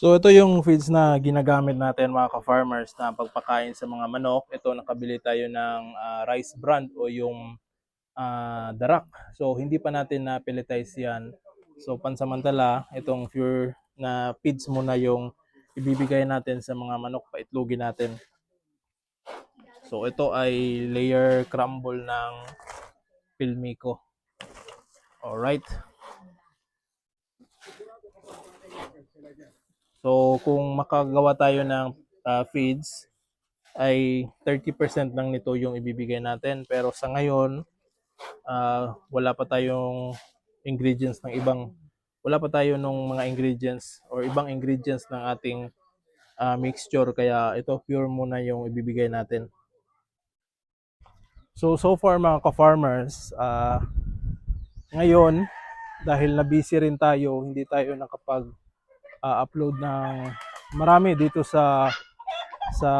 So ito yung feeds na ginagamit natin mga ka-farmers na pagpakain sa mga manok. Ito nakabili tayo ng ah, rice brand o yung ah, darak. So hindi pa natin na pelletize yan. So pansamantala, itong pure na feeds muna yung ibibigay natin sa mga manok paitlogin natin. So ito ay layer crumble ng Pilmico. Alright. So kung makagawa tayo ng ah, feeds ay 30% lang nito yung ibibigay natin pero sa ngayon ah, wala pa tayong ingredients ng ibang wala pa tayo nung mga ingredients or ibang ingredients ng ating ah, mixture kaya ito pure muna yung ibibigay natin. So so far mga ka-farmers ah, ngayon dahil na busy rin tayo hindi tayo nakapag ah, upload ng marami dito sa sa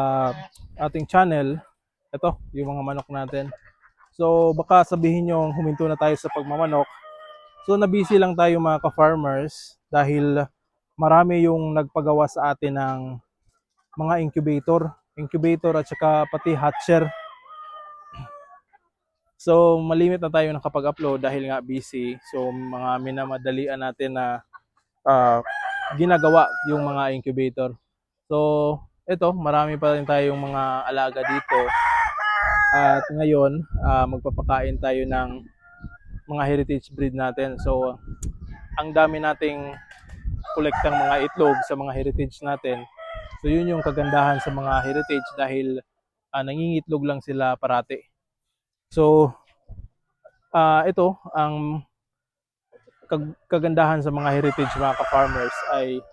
ating channel. Ito, yung mga manok natin. So baka sabihin nyo huminto na tayo sa pagmamanok. So nabisi lang tayo mga ka-farmers dahil marami yung nagpagawa sa atin ng mga incubator, incubator at saka pati hatcher. So malimit na tayo nakapag-upload dahil nga busy. So mga minamadalian natin na ah, ginagawa yung mga incubator. So, ito, marami pa rin tayong mga alaga dito. At ngayon, ah, magpapakain tayo ng mga heritage breed natin. So, ang dami nating kolektang mga itlog sa mga heritage natin. So, yun yung kagandahan sa mga heritage dahil ah, nangingitlog lang sila parati. So, ah, ito, ang kag- kagandahan sa mga heritage mga ka-farmers ay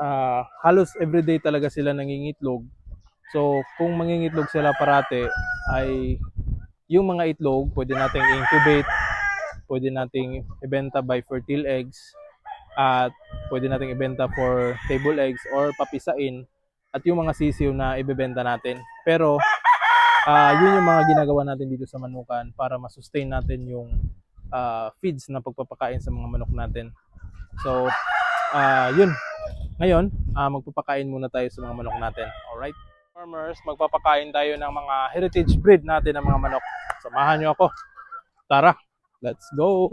ah, halos everyday talaga sila nangingitlog. So, kung mangingitlog sila parate ay yung mga itlog pwede nating incubate, pwede nating ibenta by fertile eggs at pwede nating ibenta for table eggs or papisain at yung mga sisiw na ibebenta natin. Pero ah, yun yung mga ginagawa natin dito sa manukan para ma-sustain natin yung ah, feeds na pagpapakain sa mga manok natin. So, ah, yun. Ngayon, ah, magpapakain muna tayo sa mga manok natin. Alright? Farmers, magpapakain tayo ng mga heritage breed natin ng mga manok. Samahan nyo ako. Tara, let's go!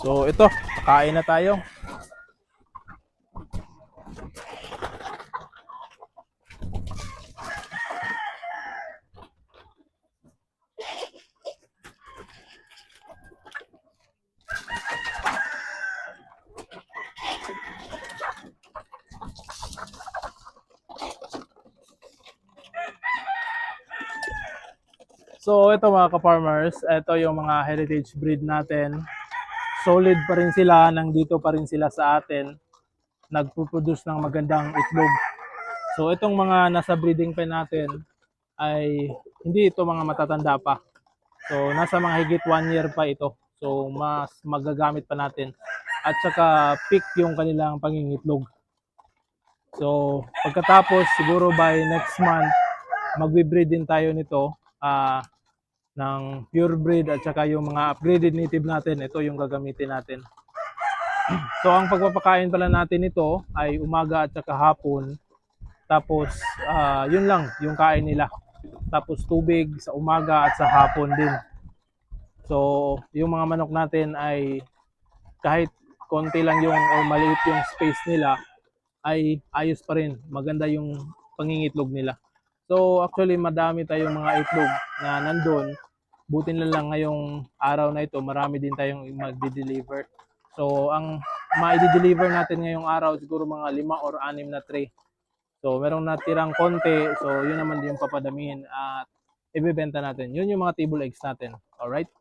So, ito, kain na tayo. So, ito mga ka-farmers, ito yung mga heritage breed natin. Solid pa rin sila, nandito pa rin sila sa atin. Nagpo-produce ng magandang itlog. So, itong mga nasa breeding pen natin ay hindi ito mga matatanda pa. So, nasa mga higit one year pa ito. So, mas magagamit pa natin. At saka, peak yung kanilang pangingitlog. So, pagkatapos, siguro by next month, magbe-breed din tayo nito ah ng pure breed at saka yung mga upgraded native natin, ito yung gagamitin natin. So ang pagpapakain pala natin ito ay umaga at saka hapon. Tapos ah, yun lang yung kain nila. Tapos tubig sa umaga at sa hapon din. So yung mga manok natin ay kahit konti lang yung o maliit yung space nila ay ayos pa rin. Maganda yung pangingitlog nila. So actually madami tayong mga itlog na nandun. Buti na lang ngayong araw na ito, marami din tayong magdi-deliver. So ang ma-deliver natin ngayong araw siguro mga lima or anim na tray. So merong natirang konti, so yun naman yung papadamihin at ibebenta natin. Yun yung mga table eggs natin. Alright?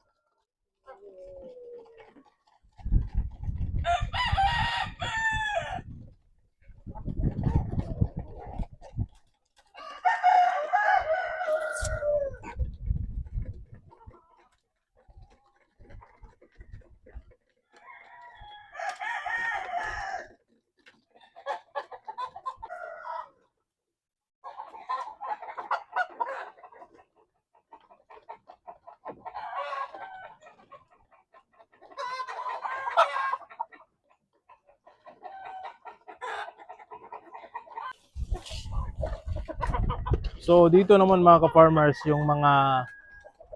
So dito naman mga ka-farmers, yung mga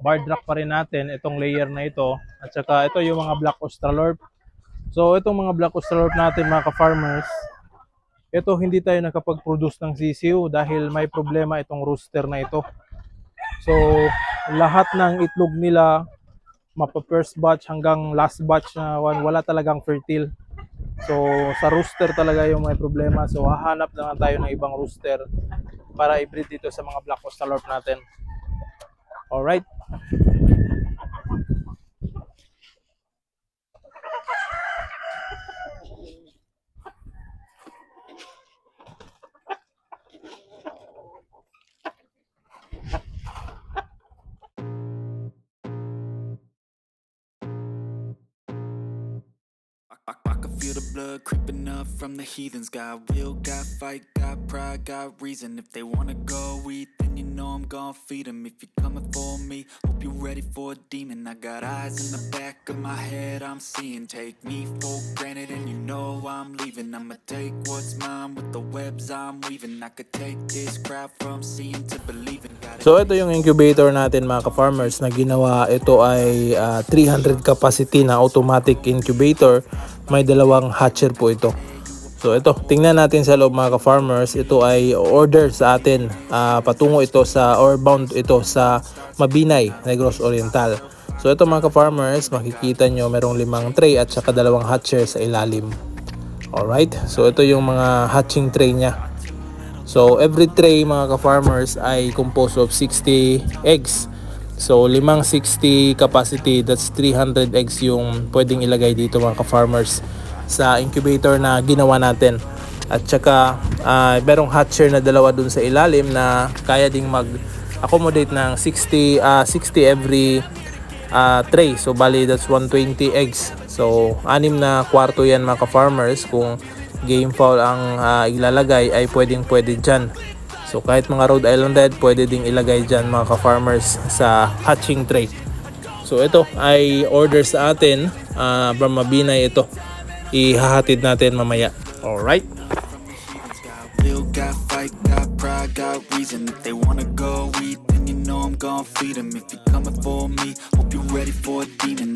barred rock pa rin natin, itong layer na ito. At saka ito yung mga black australorp. So itong mga black australorp natin mga ka-farmers, ito hindi tayo nakapag-produce ng sisiw dahil may problema itong rooster na ito. So lahat ng itlog nila mapa first batch hanggang last batch na wala talagang fertile. So sa rooster talaga yung may problema. So hahanap na tayo ng ibang rooster para i-breed dito sa mga black australorp natin. Alright. Blood creeping up from the heathens. Got will, got fight, got pride, got reason. If they wanna go eat, then you know I'm gonna feed them. If you're coming for me, hope you're ready for a demon. I got eyes in the back of my head, I'm seeing. Take me for granted, and you know I'm leaving. I'ma take what's mine with the webs I'm weaving. I could take this crowd from seeing to believing. So ito yung incubator natin mga ka-farmers na ginawa. Ito ay ah, 300 capacity na automatic incubator. May dalawang hatcher po ito. So ito, tingnan natin sa loob mga ka-farmers. Ito ay order sa atin. Ah, patungo ito sa or bound ito sa Mabinay, Negros Oriental. So ito mga ka-farmers, makikita nyo merong limang tray at saka dalawang hatcher sa ilalim. Alright, so ito yung mga hatching tray niya. So every tray mga ka-farmers ay composed of 60 eggs. So limang 60 capacity, that's 300 eggs yung pwedeng ilagay dito mga ka-farmers sa incubator na ginawa natin. At saka ah, merong hatcher na dalawa dun sa ilalim na kaya ding mag-accommodate ng 60 ah, 60 every ah, tray. So bali that's 120 eggs. So anim na kwarto yan mga ka-farmers kung game fowl ang ah, ilalagay ay pwedeng pwede dyan. So kahit mga Rhode Island pwede ding ilagay dyan mga ka-farmers sa hatching tray. So ito ay order sa atin ah, from Mabinay ito. Ihahatid natin mamaya. Alright. Got feed them. If you're coming for me, hope you're ready for a demon.